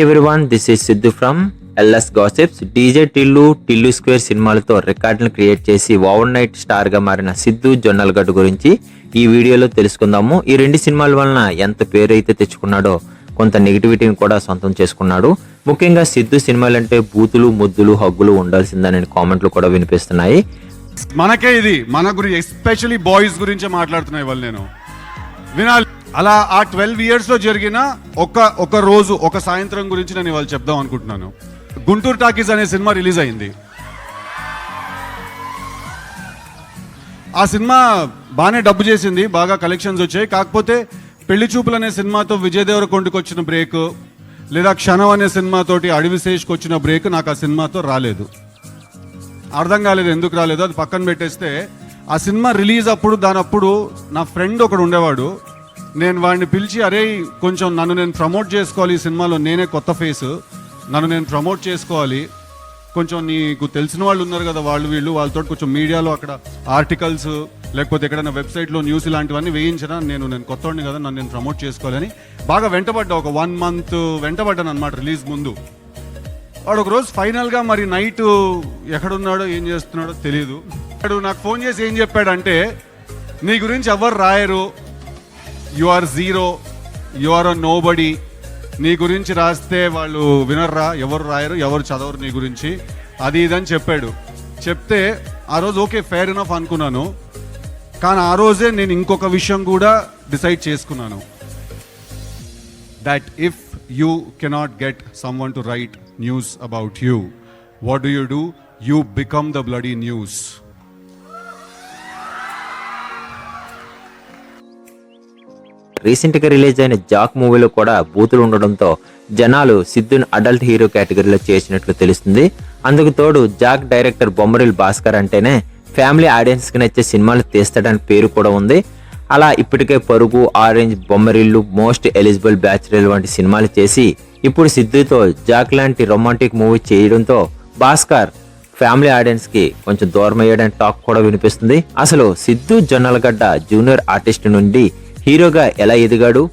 Everyone this is Siddhu from LS gossips DJ Tillu Tillu square సినిమాలతో రికార్డులను create చేసి over night స్టార్గా మారిన సిద్ధు జొన్నలగడ్డ గురించి ఈ వీడియోలో తెలుసుకుందాము. ఈ రెండు సినిమాల వలన ఎంత పేరు అయితే తెచ్చుకున్నాడో కొంత నెగిటివిటీని కూడా సొంతం చేసుకున్నాడు. ముఖ్యంగా సిద్ధు సినిమాలంటే బూతులు ముద్దులు హగ్గులు ఉండాల్సిందనే కామెంట్లు కూడా వినిపిస్తున్నాయి. మనకే ఇది మన గురించి ఎస్పెషలీ బాయ్స్ గురించి మాట్లాడుతున్నాయి నేను. వినాలి. అలా ఆ ట్వెల్వ్ ఇయర్స్లో జరిగిన ఒక ఒక రోజు ఒక సాయంత్రం గురించి నేను ఇవాళ చెప్దాం అనుకుంటున్నాను. గుంటూరు టాకీస్ అనే సినిమా రిలీజ్ అయింది. ఆ సినిమా బాగానే డబ్బు చేసింది బాగా కలెక్షన్స్ వచ్చాయి. కాకపోతే పెళ్ళి చూపులు అనే సినిమాతో విజయ్ దేవరకొండకు వచ్చిన బ్రేక్ లేదా క్షణం అనే సినిమాతోటి అడవి శేష్కి వచ్చిన బ్రేక్ నాకు ఆ సినిమాతో రాలేదు. అర్థం కాలేదు ఎందుకు రాలేదు అది పక్కన పెట్టేస్తే ఆ సినిమా రిలీజ్ అప్పుడు దాని అప్పుడు నా ఫ్రెండ్ ఒకడు ఉండేవాడు. నేను వాడిని పిలిచి అరే కొంచెం నన్ను నేను ప్రమోట్ చేసుకోవాలి ఈ సినిమాలో నేనే కొత్త ఫేస్ నన్ను నేను ప్రమోట్ చేసుకోవాలి. కొంచెం నీకు తెలిసిన వాళ్ళు ఉన్నారు కదా వాళ్ళు వీళ్ళు వాళ్ళతో కొంచెం మీడియాలో అక్కడ ఆర్టికల్స్ లేకపోతే ఎక్కడైనా వెబ్సైట్లో న్యూస్ ఇలాంటివన్నీ వేయించిన నేను నేను కొత్తవాడిని కదా నన్ను నేను ప్రమోట్ చేసుకోవాలని బాగా వెంటబడ్డా. ఒక వన్ మంత్ వెంటబడ్డాను అనమాట రిలీజ్ ముందు. వాడు ఒకరోజు ఫైనల్గా మరి నైట్ ఎక్కడున్నాడో ఏం చేస్తున్నాడో తెలియదు వాడు నాకు ఫోన్ చేసి ఏం చెప్పాడంటే నీ గురించి ఎవరు రాయరు? You are zero you are nobody no body నీ గురించి రాస్తే వాళ్ళు వినర్రా ఎవరు రాయరు ఎవరు చదవరు నీ గురించి. అది ఇదని చెప్పాడు. చెప్తే ఆ రోజు ఓకే ఫేర్ ఇనఫ్ అనుకున్నాను. కానీ ఆ రోజే నేను ఇంకొక విషయం కూడా డిసైడ్ చేసుకున్నాను. That if you cannot get some one to write news about you what do you do you become the bloody news రీసెంట్గా రిలీజ్ అయిన జాక్ మూవీలో కూడా బూతులు ఉండడంతో జనాలు సిద్ధుని అడల్ట్ హీరో కేటగిరీలో చేసినట్లు తెలుస్తుంది. అందుకు తోడు జాక్ డైరెక్టర్ బొమ్మరిల్ భాస్కర్ అంటేనే ఫ్యామిలీ ఆడియన్స్కి నచ్చే సినిమాలు తీస్తాడని పేరు కూడా ఉంది. అలా ఇప్పటికే Parugu Orange Bommarillu most eligible bachelor వంటి సినిమాలు చేసి ఇప్పుడు సిద్ధుతో జాక్ లాంటి రొమాంటిక్ మూవీ చేయడంతో భాస్కర్ ఫ్యామిలీ ఆడియన్స్కి కొంచెం దూరం అయ్యాడని టాక్ కూడా వినిపిస్తుంది. అసలు సిద్ధు జొన్నలగడ్డ జూనియర్ ఆర్టిస్ట్ నుండి హీరోగా ఎలా ఎదిగాడు?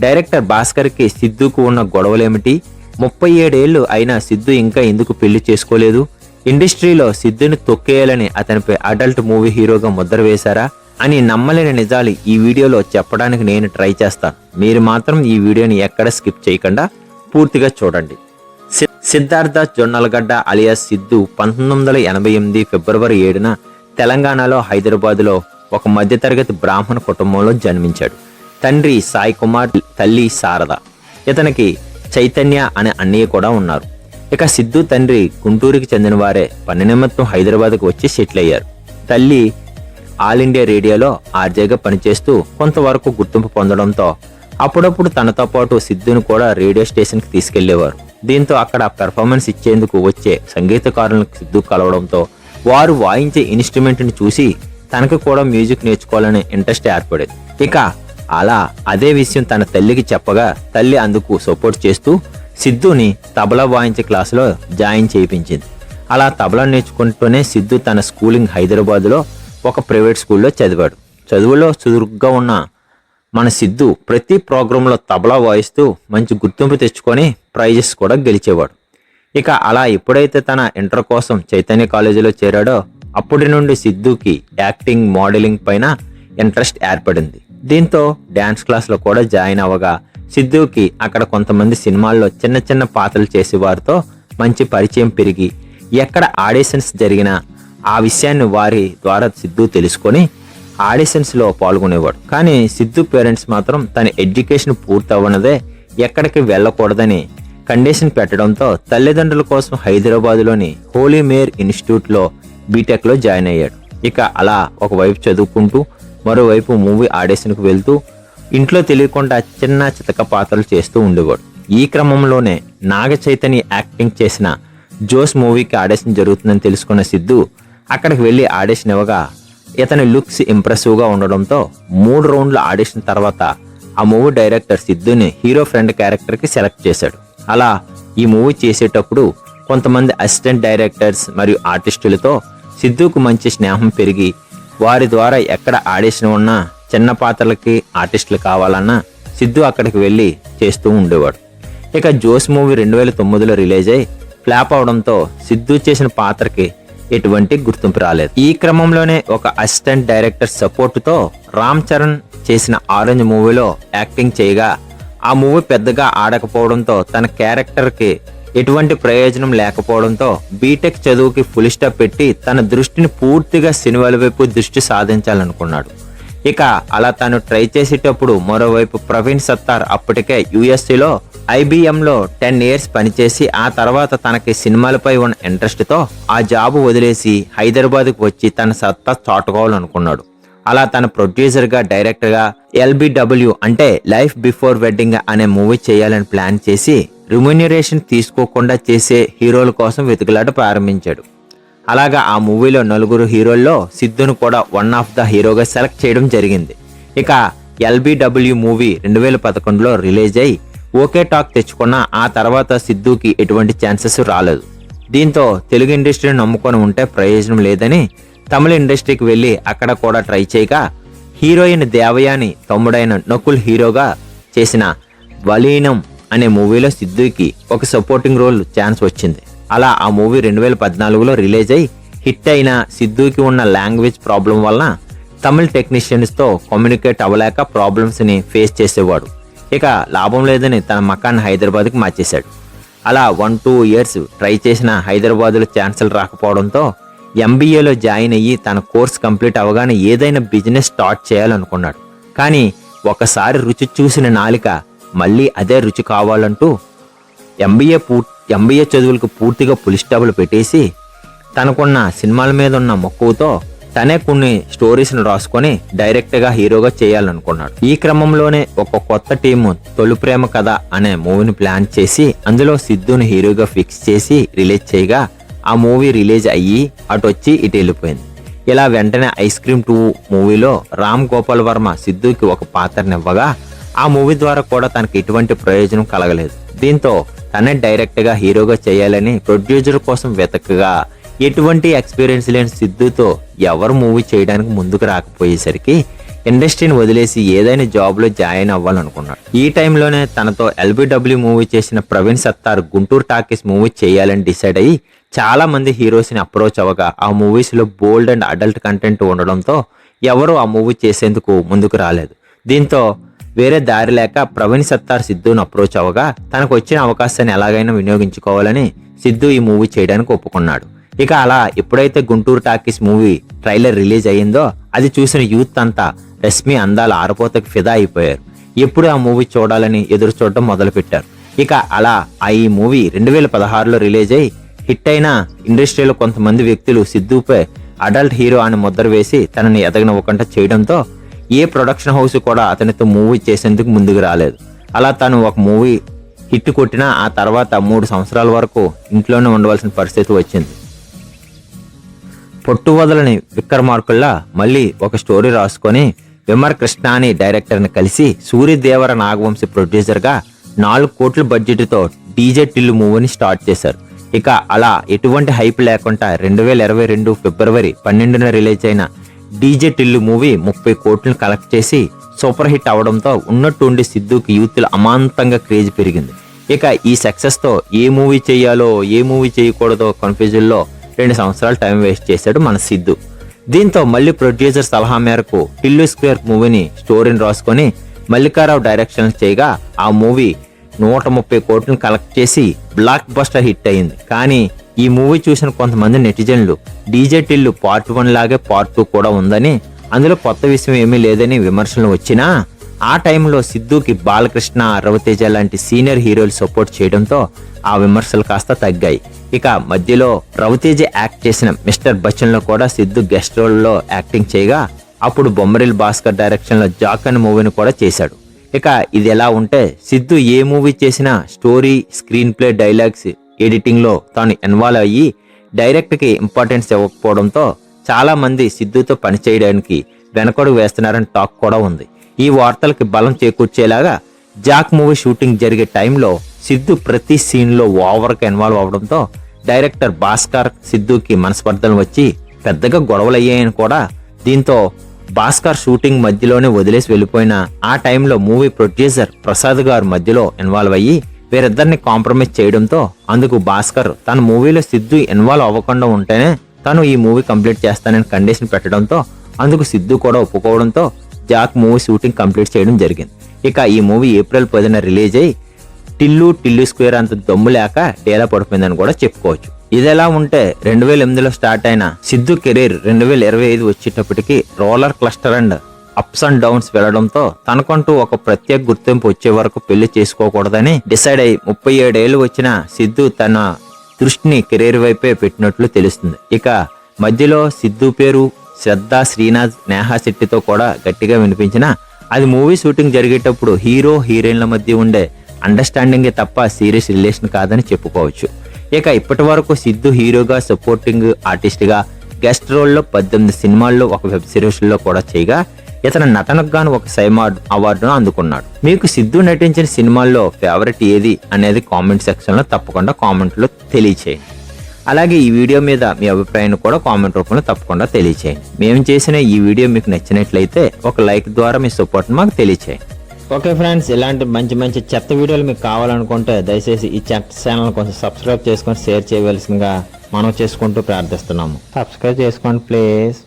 డైరెక్టర్ భాస్కర్కి సిద్ధుకు ఉన్న గొడవలేమిటి? ముప్పై ఏడేళ్ళు అయినా సిద్ధు ఇంకా ఎందుకు పెళ్ళి చేసుకోలేదు? ఇండస్ట్రీలో సిద్ధుని తొక్కేయాలని అతనిపై అడల్ట్ మూవీ హీరోగా ముద్ర వేశారా? అని నమ్మలేని నిజాలు ఈ వీడియోలో చెప్పడానికి నేను ట్రై చేస్తాను మీరు మాత్రం ఈ వీడియోని ఎక్కడ స్కిప్ చేయకుండా పూర్తిగా చూడండి. సి- సిద్ధార్థ జొన్నలగడ్డ అలియాస్ సిద్ధు పంతొమ్మిది వందల ఎనభై ఎనిమిది ఫిబ్రవరి ఏడున తెలంగాణలో హైదరాబాద్లో ఒక మధ్యతరగతి బ్రాహ్మణ కుటుంబంలో జన్మించాడు. తండ్రి సాయి కుమార్ తల్లి శారద ఇతనికి చైతన్య అనే అన్నయ్య కూడా ఉన్నారు. ఇక సిద్ధు తండ్రి గుంటూరుకి చెందిన వారే పని నిమిత్తం హైదరాబాద్కు వచ్చి సెటిల్ అయ్యారు. తల్లి ఆల్ ఇండియా రేడియోలో ఆర్జేగా పనిచేస్తూ కొంతవరకు గుర్తింపు పొందడంతో అప్పుడప్పుడు తనతో పాటు సిద్ధును కూడా రేడియో స్టేషన్కి తీసుకెళ్ళేవారు. దీంతో అక్కడ పెర్ఫార్మెన్స్ ఇచ్చేందుకు వచ్చే సంగీతకారులను సిద్ధు కలవడంతో వారు వాయించే ఇన్స్ట్రుమెంట్ని చూసి తనకు కూడా మ్యూజిక్ నేర్చుకోవాలనే ఇంట్రెస్ట్ ఏర్పడేది. ఇక అలా అదే విషయం తన తల్లికి చెప్పగా తల్లి అందుకు సపోర్ట్ చేస్తూ సిద్ధుని తబలా వాయించే క్లాసులో జాయిన్ చేయించింది. అలా తబలా నేర్చుకుంటూనే సిద్ధు తన స్కూలింగ్ హైదరాబాద్లో ఒక ప్రైవేట్ స్కూల్లో చదివాడు. చదువులో చురుగ్గా ఉన్న మన సిద్ధు ప్రతి ప్రోగ్రాంలో తబలా వాయిస్తూ మంచి గుర్తింపు తెచ్చుకొని ప్రైజెస్ కూడా గెలిచేవాడు. ఇక అలా ఎప్పుడైతే తన ఇంటర్ కోసం చైతన్య కాలేజీలో చేరాడో అప్పటి నుండి సిద్ధుకి యాక్టింగ్ మోడలింగ్ పైన ఇంట్రెస్ట్ ఏర్పడింది. దీంతో డ్యాన్స్ క్లాస్లో కూడా జాయిన్ అవ్వగా సిద్ధుకి అక్కడ కొంతమంది సినిమాల్లో చిన్న చిన్న పాత్రలు చేసి వారితో మంచి పరిచయం పెరిగి ఎక్కడ ఆడిషన్స్ జరిగినా ఆ విషయాన్ని వారి ద్వారా సిద్ధు తెలుసుకొని ఆడిషన్స్లో పాల్గొనేవాడు. కానీ సిద్ధు పేరెంట్స్ మాత్రం తన ఎడ్యుకేషన్ పూర్తి ఎక్కడికి వెళ్ళకూడదని కండిషన్ పెట్టడంతో తల్లిదండ్రుల కోసం హైదరాబాద్లోని హోలీ ఇన్స్టిట్యూట్లో బీటెక్లో జాయిన్ అయ్యాడు. ఇక అలా ఒకవైపు చదువుకుంటూ మరోవైపు మూవీ ఆడేషన్కు వెళ్తూ ఇంట్లో తెలియకుండా చిన్న చితక పాత్రలు చేస్తూ ఉండేవాడు. ఈ క్రమంలోనే నాగ చైతన్య యాక్టింగ్ చేసిన జోస్ మూవీకి ఆడేషన్ జరుగుతుందని తెలుసుకున్న సిద్ధు అక్కడికి వెళ్ళి ఆడేషన్ ఇవ్వగా ఇతని లుక్స్ ఇంప్రెసివ్గా ఉండడంతో మూడు రౌండ్ల ఆడిషన్ తర్వాత ఆ మూవీ డైరెక్టర్ సిద్ధుని హీరో ఫ్రెండ్ క్యారెక్టర్కి సెలెక్ట్ చేశాడు. అలా ఈ మూవీ చేసేటప్పుడు కొంతమంది అసిస్టెంట్ డైరెక్టర్స్ మరియు ఆర్టిస్టులతో సిద్ధుకు మంచి స్నేహం పెరిగి వారి ద్వారా ఎక్కడ ఆడేషన్ ఉన్నా చిన్న పాత్రలకి ఆర్టిస్టులు కావాలన్నా సిద్ధు అక్కడికి వెళ్ళి చేస్తూ ఉండేవాడు. ఇక జోస్ మూవీ రెండు వేల తొమ్మిదిలో రిలీజ్ అయి ఫ్లాప్ అవడంతో సిద్ధు చేసిన పాత్రకి ఎటువంటి గుర్తింపు రాలేదు. ఈ క్రమంలోనే ఒక అసిస్టెంట్ డైరెక్టర్ సపోర్టుతో రామ్ చరణ్ చేసిన ఆరెంజ్ మూవీలో యాక్టింగ్ చేయగా ఆ మూవీ పెద్దగా ఆడకపోవడంతో తన క్యారెక్టర్కి ఎటువంటి ప్రయోజనం లేకపోవడంతో బీటెక్ చదువుకి ఫుల్ స్టాప్ పెట్టి తన దృష్టిని పూర్తిగా సినిమాల వైపు దృష్టి సాధించాలనుకున్నాడు. ఇక అలా తాను ట్రై చేసేటప్పుడు మరోవైపు ప్రవీణ్ సత్తార్ అప్పటికే యుఎస్సిలో ఐబిఎంలో టెన్ ఇయర్స్ పనిచేసి ఆ తర్వాత తనకి సినిమాలపై ఉన్న ఇంట్రెస్ట్తో ఆ జాబ్ వదిలేసి హైదరాబాద్కు వచ్చి తన సత్తా చాటుకోవాలనుకున్నాడు. అలా తన ప్రొడ్యూసర్గా డైరెక్టర్గా ఎల్బిడబ్ల్యూ అంటే లైఫ్ బిఫోర్ వెడ్డింగ్ అనే మూవీ చేయాలని ప్లాన్ చేసి రిమ్యూనరేషన్ తీసుకోకుండా చేసే హీరోల కోసం వెతుకులాట ప్రారంభించాడు. అలాగా ఆ మూవీలో నలుగురు హీరోల్లో సిద్ధును కూడా వన్ ఆఫ్ ద హీరోగా సెలెక్ట్ చేయడం జరిగింది. ఇక ఎల్బిడబ్ల్యూ మూవీ రెండు వేల పదకొండులో రిలీజ్ అయి ఓకే టాక్ తెచ్చుకున్న ఆ తర్వాత సిద్ధుకి ఎటువంటి ఛాన్సెస్ రాలేదు. దీంతో తెలుగు ఇండస్ట్రీని నమ్ముకొని ఉంటే ప్రయోజనం లేదని తమిళ ఇండస్ట్రీకి వెళ్ళి అక్కడ కూడా ట్రై చేయగా హీరోయిన్ దేవయాని తమ్ముడైన నకుల్ హీరోగా చేసిన వలీనం అనే మూవీలో సిద్ధుకి ఒక సపోర్టింగ్ రోల్ ఛాన్స్ వచ్చింది. అలా ఆ మూవీ రెండు వేల పద్నాలుగులో రిలీజ్ అయి హిట్ అయిన సిద్ధుకి ఉన్న లాంగ్వేజ్ ప్రాబ్లం వలన తమిళ్ టెక్నీషియన్స్తో కమ్యూనికేట్ అవ్వలేక ప్రాబ్లమ్స్ని ఫేస్ చేసేవాడు. ఇక లాభం లేదని తన మకాన్ని హైదరాబాద్కి మార్చేశాడు. అలా వన్ టూ ఇయర్స్ ట్రై చేసిన హైదరాబాద్లో ఛాన్సలు రాకపోవడంతో ఎంబీఏలో జాయిన్ అయ్యి తన కోర్స్ కంప్లీట్ అవగానే ఏదైనా బిజినెస్ స్టార్ట్ చేయాలనుకున్నాడు. కానీ ఒకసారి రుచి చూసిన నాలిక మళ్ళీ అదే రుచి కావాలంటూ ఎంబీఏ పూ ఎంబీఏ చదువులకు పూర్తిగా పులిస్టాబులు పెట్టేసి తనకున్న సినిమాల మీద ఉన్న మక్కువతో తనే కొన్ని స్టోరీస్ను రాసుకొని డైరెక్ట్గా హీరోగా చేయాలనుకున్నాడు. ఈ క్రమంలోనే ఒక కొత్త టీము తొలి ప్రేమ కథ అనే మూవీని ప్లాన్ చేసి అందులో సిద్ధుని హీరోగా ఫిక్స్ చేసి రిలీజ్ చేయగా ఆ మూవీ రిలీజ్ అయ్యి అటు వచ్చి ఇటు వెళ్ళిపోయింది. ఇలా వెంటనే ఐస్ క్రీమ్ టూ మూవీలో రామ్ గోపాల్ వర్మ సిద్ధుకి ఒక పాత్రనివ్వగా ఆ మూవీ ద్వారా కూడా తనకి ఎటువంటి ప్రయోజనం కలగలేదు. దీంతో తనే డైరెక్ట్గా హీరోగా చేయాలని ప్రొడ్యూసర్ కోసం వెతకగా ఎటువంటి ఎక్స్పీరియన్స్ లేని సిద్ధుతో ఎవరు మూవీ చేయడానికి ముందుకు రాకపోయేసరికి ఇండస్ట్రీని వదిలేసి ఏదైనా జాబ్లో జాయిన్ అవ్వాలనుకున్నాడు. ఈ టైంలోనే తనతో ఎల్బిడబ్ల్యూ మూవీ చేసిన ప్రవీణ్ సత్తార్ గుంటూరు టాకీస్ మూవీ చేయాలని డిసైడ్ అయ్యి చాలా మంది హీరోస్ని అప్రోచ్ అవ్వగా ఆ మూవీస్లో బోల్డ్ అండ్ అడల్ట్ కంటెంట్ ఉండడంతో ఎవరు ఆ మూవీ చేసేందుకు ముందుకు రాలేదు. దీంతో వేరే దారి లేక ప్రవీణ్ సత్తార్ సిద్ధును అప్రోచ్ అవ్వగా తనకు వచ్చిన అవకాశాన్ని ఎలాగైనా వినియోగించుకోవాలని సిద్ధు ఈ మూవీ చేయడానికి ఒప్పుకున్నాడు. ఇక అలా ఎప్పుడైతే Guntur talkies movie trailer release అయ్యిందో అది చూసిన యూత్ అంతా రశ్మి అందాల ఆరపోతకు ఫిదా అయిపోయారు. ఎప్పుడు ఆ మూవీ చూడాలని ఎదురు చూడటం మొదలుపెట్టారు. ఇక అలా ఆ ఈ మూవీ రెండు వేల పదహారులో రిలీజ్ అయి హిట్ అయిన ఇండస్ట్రీలో కొంతమంది వ్యక్తులు సిద్ధుపై అడల్ట్ హీరో అని ముద్ర వేసి తనని ఎదగనివ్వకుండా చేయడంతో ఏ ప్రొడక్షన్ హౌస్ కూడా అతనితో మూవీ చేసేందుకు ముందుకు రాలేదు. అలా తను ఒక మూవీ హిట్ కొట్టినా ఆ తర్వాత మూడు సంవత్సరాల వరకు ఇంట్లోనే ఉండవలసిన పరిస్థితి వచ్చింది. పొట్టు వదలని విక్రమార్కుల్లా మళ్ళీ ఒక స్టోరీ రాసుకొని విమర్ కృష్ణ అని డైరెక్టర్ని కలిసి సూర్యదేవర నాగవంశి ప్రొడ్యూసర్గా నాలుగు కోట్ల బడ్జెట్తో డీజే టిల్లు మూవీని స్టార్ట్ చేశారు. ఇక అలా ఎటువంటి హైప్ లేకుండా రెండు వేల ఇరవై రెండు ఫిబ్రవరి పన్నెండున రిలీజ్ అయిన డీజే టిల్లు మూవీ ముప్పై కోట్లను కలెక్ట్ చేసి సూపర్ హిట్ అవడంతో ఉన్నట్టుండి సిద్ధుకి యూత్లు అమాంతంగా క్రేజ్ పెరిగింది. ఇక ఈ సక్సెస్తో ఏ మూవీ చేయాలో ఏ మూవీ చేయకూడదో కన్ఫ్యూజన్లో రెండు సంవత్సరాలు టైం వేస్ట్ చేశాడు మన సిద్ధు. దీంతో మళ్ళీ ప్రొడ్యూసర్ సలహా మేరకు టిల్లు స్క్వేర్ మూవీని స్టోరీని రాసుకొని మల్లికారావు డైరెక్షన్ చేయగా ఆ మూవీ నూట ముప్పై కోట్లను కలెక్ట్ చేసి బ్లాక్ బస్టర్ హిట్ అయింది. కానీ ఈ మూవీ చూసిన కొంతమంది నెటిజన్లు డీజే టిల్లు పార్ట్ వన్ లాగే పార్ట్ టూ కూడా ఉందని అందులో కొత్త విషయం ఏమీ లేదని విమర్శలు వచ్చినా ఆ టైంలో సిద్ధుకి బాలకృష్ణ రవితేజ లాంటి సీనియర్ హీరోలు సపోర్ట్ చేయడంతో ఆ విమర్శలు కాస్త తగ్గాయి. ఇక మధ్యలో రవితేజ యాక్ట్ చేసిన మిస్టర్ బచ్చన్లో కూడా సిద్ధు గెస్ట్ రోల్లో యాక్టింగ్ చేయగా అప్పుడు బొమ్మరిల్ భాస్కర్ డైరెక్షన్లో జాక్ అనే మూవీని కూడా చేశాడు. ఇక ఇది ఎలా ఉంటే సిద్ధు ఏ మూవీ చేసినా స్టోరీ స్క్రీన్ ప్లే డైలాగ్స్ ఎడిటింగ్లో తాను ఇన్వాల్వ్ అయ్యి డైరెక్ట్కి ఇంపార్టెన్స్ ఇవ్వకపోవడంతో చాలామంది సిద్ధుతో పనిచేయడానికి వెనకడుగు వేస్తున్నారని టాక్ కూడా ఉంది. ఈ వార్తలకి బలం చేకూర్చేలాగా జాక్ మూవీ షూటింగ్ జరిగే టైంలో సిద్ధు ప్రతి సీన్లో ఓవర్గా ఇన్వాల్వ్ అవడంతో డైరెక్టర్ భాస్కర్ సిద్ధుకి మనస్పర్ధలు వచ్చి పెద్దగా గొడవలు అయ్యాయని కూడా దీంతో భాస్కర్ షూటింగ్ మధ్యలోనే వదిలేసి వెళ్ళిపోయిన ఆ టైంలో మూవీ ప్రొడ్యూసర్ ప్రసాద్ గారు మధ్యలో ఇన్వాల్వ్ అయ్యి వీరిద్దరిని కాంప్రమైజ్ చేయడంతో అందుకు భాస్కర్ తన మూవీలో సిద్ధు ఇన్వాల్వ్ అవ్వకుండా ఉంటేనే తను ఈ మూవీ కంప్లీట్ చేస్తానని కండిషన్ పెట్టడంతో అందుకు సిద్ధు కూడా ఒప్పుకోవడంతో జాక్ మూవీ షూటింగ్ కంప్లీట్ చేయడం జరిగింది. ఇక ఈ మూవీ ఏప్రిల్ పదిన రిలీజ్ అయ్యి టిల్లు టిల్లు స్క్వేర్ అంత దమ్ము లేక డేలా పడిపోయిందని కూడా చెప్పుకోవచ్చు. ఇదెలా ఉంటే రెండు వేల ఎనిమిదిలో స్టార్ట్ అయిన సిద్ధు కెరీర్ రెండు వేల ఇరవై ఐదు వచ్చేటప్పటికి roller coaster and ups and downs వెళ్ళడంతో తనకంటూ ఒక ప్రత్యేక గుర్తింపు వచ్చే వరకు పెళ్ళి చేసుకోకూడదని డిసైడ్ అయి ముప్పై ఏడేళ్ళు వచ్చిన సిద్ధు తన దృష్టిని కెరీర్ వైపే పెట్టినట్లు తెలుస్తుంది. ఇక మధ్యలో సిద్ధు పేరు శ్రద్ధ శ్రీనాథ్ నేహా శెట్టితో కూడా గట్టిగా వినిపించిన అది మూవీ షూటింగ్ జరిగేటప్పుడు హీరో హీరోయిన్ల మధ్య ఉండే అండర్స్టాండింగే తప్ప సీరియస్ రిలేషన్ కాదని చెప్పుకోవచ్చు. ఇక ఇప్పటి వరకు సిద్ధు హీరోగా సపోర్టింగ్ ఆర్టిస్ట్గా గెస్ట్ రోల్లో పద్దెనిమిది సినిమాల్లో ఒక వెబ్ సిరీస్లో కూడా చేయగా ఇతను నటనకు గాను ఒక సైమా అవార్డును అందుకున్నాడు. మీకు సిద్ధు నటించిన సినిమాల్లో ఫేవరెట్ ఏది అనేది కామెంట్ సెక్షన్లో తప్పకుండా కామెంట్లో తెలియచేయండి. అలాగే ఈ వీడియో మీద మీ అభిప్రాయాన్ని కూడా కామెంట్ రూపంలో తప్పకుండా తెలియచేయండి. మేము చేసిన ఈ వీడియో మీకు నచ్చినట్లయితే ఒక లైక్ ద్వారా మీ సపోర్ట్ మాకు తెలియచేయండి. ఓకే ఫ్రెండ్స్ ఇలాంటి మంచి మంచి చెత్త వీడియోలు మీకు కావాలనుకుంటే దయచేసి ఈ చెత్త ఛానల్ కొంచెం సబ్స్క్రైబ్ చేసుకొని షేర్ చేయవలసిందిగా మనం చేసుకుంటూ ప్రార్థిస్తున్నాము. సబ్స్క్రైబ్ చేసుకోండి ప్లీజ్.